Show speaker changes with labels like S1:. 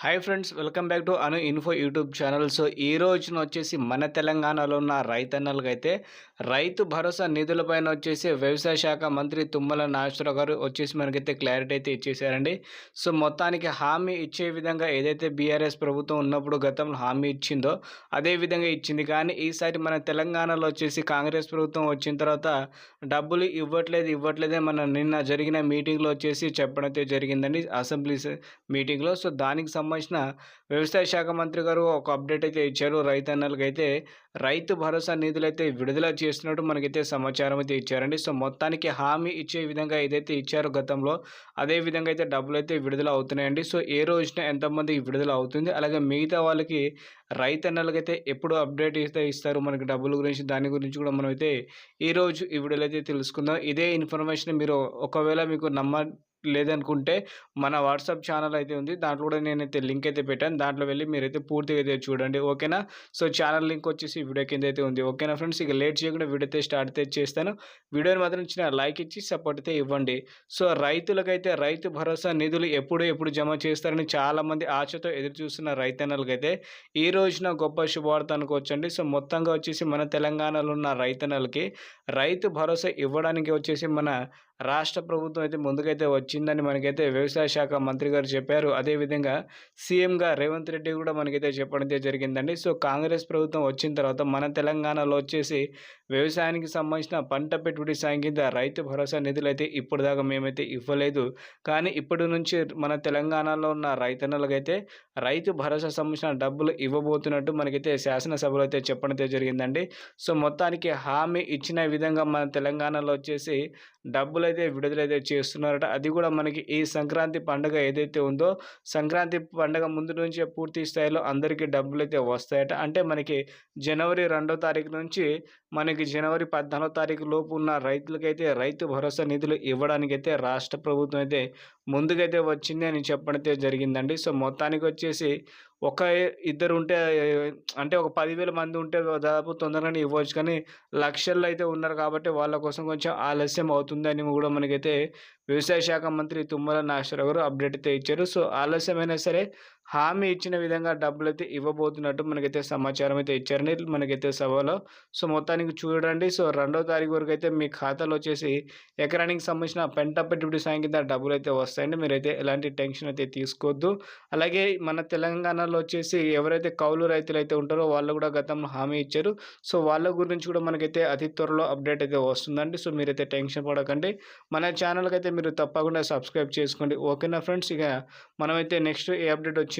S1: Hi friends welcome back to Anu info YouTube channel so ఈ రోజున వచ్చేసి మన తెలంగాణలో ఉన్న రైతన్నలకైతే రైతు భరోసా నిధులపైన వచ్చేసి వ్యవసాయ శాఖ మంత్రి తుమ్మల నాగేశ్వరరావు గారు వచ్చేసి మనకైతే క్లారిటీ అయితే ఇచ్చేసారండి సో మొత్తానికి హామీ ఇచ్చే విధంగా ఏదైతే బీఆర్ఎస్ ప్రభుత్వం ఉన్నప్పుడు గతంలో హామీ ఇచ్చిందో అదే విధంగా ఇచ్చింది. కానీ ఈసారి మన తెలంగాణలో వచ్చేసి కాంగ్రెస్ ప్రభుత్వం వచ్చిన తర్వాత డబ్బులు ఇవ్వట్లేదు ఇవ్వట్లేదే మన నిన్న జరిగిన మీటింగ్లో వచ్చేసి చెప్పడం అయితే జరిగిందండి అసెంబ్లీ మీటింగ్లో. సో దానికి సంబంధించిన వ్యవసాయ శాఖ మంత్రి గారు ఒక అప్డేట్ అయితే ఇచ్చారు. రైతన్నలకు అయితే రైతు భరోసా నిధులు అయితే విడుదల చేస్తున్నట్టు మనకైతే సమాచారం అయితే ఇచ్చారండి. సో మొత్తానికి హామీ ఇచ్చే విధంగా ఏదైతే ఇచ్చారో గతంలో అదే విధంగా అయితే డబ్బులు అయితే విడుదల అవుతున్నాయండి. సో ఏ రోజున ఎంతమందికి విడుదల అవుతుంది? అలాగే మిగతా వాళ్ళకి రైతన్నలకైతే ఎప్పుడు అప్డేట్ అయితే ఇస్తారు? మనకి డబ్బుల గురించి దాని గురించి కూడా మనం అయితే ఈరోజు ఈ వీడియోలో అయితే తెలుసుకుందాం. ఇదే ఇన్ఫర్మేషన్ మీరు ఒకవేళ మీకు నమ్మ లేదనుకుంటే మన వాట్సాప్ ఛానల్ అయితే ఉంది. దాంట్లో కూడా నేనైతే లింక్ అయితే పెట్టాను. దాంట్లో వెళ్ళి మీరైతే పూర్తిగా అయితే చూడండి. ఓకేనా? సో ఛానల్ లింక్ వచ్చేసి వీడియో కింద అయితే ఉంది. ఓకేనా ఫ్రెండ్స్? ఇక లేట్ చేయకుండా వీడియో అయితే స్టార్ట్ అయితే చేస్తాను. వీడియోని మాత్రం ఇచ్చిన లైక్ ఇచ్చి సపోర్ట్ అయితే ఇవ్వండి. సో రైతులకైతే రైతు భరోసా నిధులు ఎప్పుడు ఎప్పుడు జమ చేస్తారని చాలామంది ఆశతో ఎదురు చూస్తున్న రైతన్నలకైతే ఈ రోజున గొప్ప శుభవార్త అనుకోవచ్చండి. సో మొత్తంగా వచ్చేసి మన తెలంగాణలో ఉన్న రైతన్నలకి రైతు భరోసా ఇవ్వడానికి వచ్చేసి మన రాష్ట్ర ప్రభుత్వం అయితే ముందుకైతే వచ్చిందని మనకైతే వ్యవసాయ శాఖ మంత్రి గారు చెప్పారు. అదేవిధంగా సీఎంగా రేవంత్ రెడ్డి కూడా మనకైతే చెప్పడం జరిగిందండి. సో కాంగ్రెస్ ప్రభుత్వం వచ్చిన తర్వాత మన తెలంగాణలో వచ్చేసి వ్యవసాయానికి సంబంధించిన పంట పెట్టుబడి సాయం కింద రైతు భరోసా నిధులు అయితే ఇప్పుడు దాకా మేమైతే ఇవ్వలేదు. కానీ ఇప్పటి నుంచి మన తెలంగాణలో ఉన్న రైతన్నలకైతే రైతు భరోసా సంబంధించిన డబ్బులు ఇవ్వబోతున్నట్టు మనకైతే శాసనసభలో అయితే చెప్పడం జరిగిందండి. సో మొత్తానికి హామీ ఇచ్చిన విధంగా మన తెలంగాణలో వచ్చేసి డబ్బులు అయితే విడుదలైతే చేస్తున్నారట. అది కూడా మనకి ఈ సంక్రాంతి పండుగ ఏదైతే ఉందో సంక్రాంతి పండుగ ముందు నుంచే పూర్తి స్థాయిలో అందరికీ డబ్బులు అయితే వస్తాయట. అంటే మనకి జనవరి రెండో తారీఖు నుంచి మనకి జనవరి పద్నాలుగో తారీఖు లోపు ఉన్న రైతులకైతే రైతు భరోసా నిధులు ఇవ్వడానికి అయితే రాష్ట్ర ప్రభుత్వం అయితే ముందుకైతే వచ్చింది అని చెప్పడం జరిగిందండి. సో మొత్తానికి వచ్చేసి ఒక ఇద్దరు ఉంటే అంటే ఒక పదివేల మంది ఉంటే దాదాపు తొందరగానే ఇవ్వచ్చు. కానీ లక్షల్లో అయితే ఉన్నారు కాబట్టి వాళ్ళ కోసం కొంచెం ఆలస్యం అవుతుందని కూడా మనకైతే వ్యవసాయ శాఖ మంత్రి తుమ్మల నాగేశ్వరరావు గారు అప్డేట్ అయితే ఇచ్చారు. సో ఆలస్యమైనా సరే హామీ ఇచ్చిన విధంగా డబ్బులు అయితే ఇవ్వబోతున్నట్టు మనకైతే సమాచారం అయితే ఇచ్చారని మనకైతే సభలో. సో మొత్తానికి చూడండి. సో రెండో తారీఖు వరకు అయితే మీ ఖాతాలో వచ్చేసి ఎకరానికి సంబంధించిన పెంట పెట్టుబడి సాయం కింద డబ్బులు అయితే వస్తాయండి. మీరైతే ఎలాంటి టెన్షన్ అయితే తీసుకోవద్దు. అలాగే మన తెలంగాణలో వచ్చేసి ఎవరైతే కౌలు రైతులు అయితే ఉంటారో వాళ్ళు కూడా గతంలో హామీ ఇచ్చారు. సో వాళ్ళ గురించి కూడా మనకైతే అతి త్వరలో అప్డేట్ అయితే వస్తుందండి. సో మీరైతే టెన్షన్ పడకండి. మన ఛానల్కి అయితే మీరు తప్పకుండా సబ్స్క్రైబ్ చేసుకోండి. ఓకేనా ఫ్రెండ్స్? ఇక మనమైతే నెక్స్ట్ ఏ అప్డేట్ వచ్చింది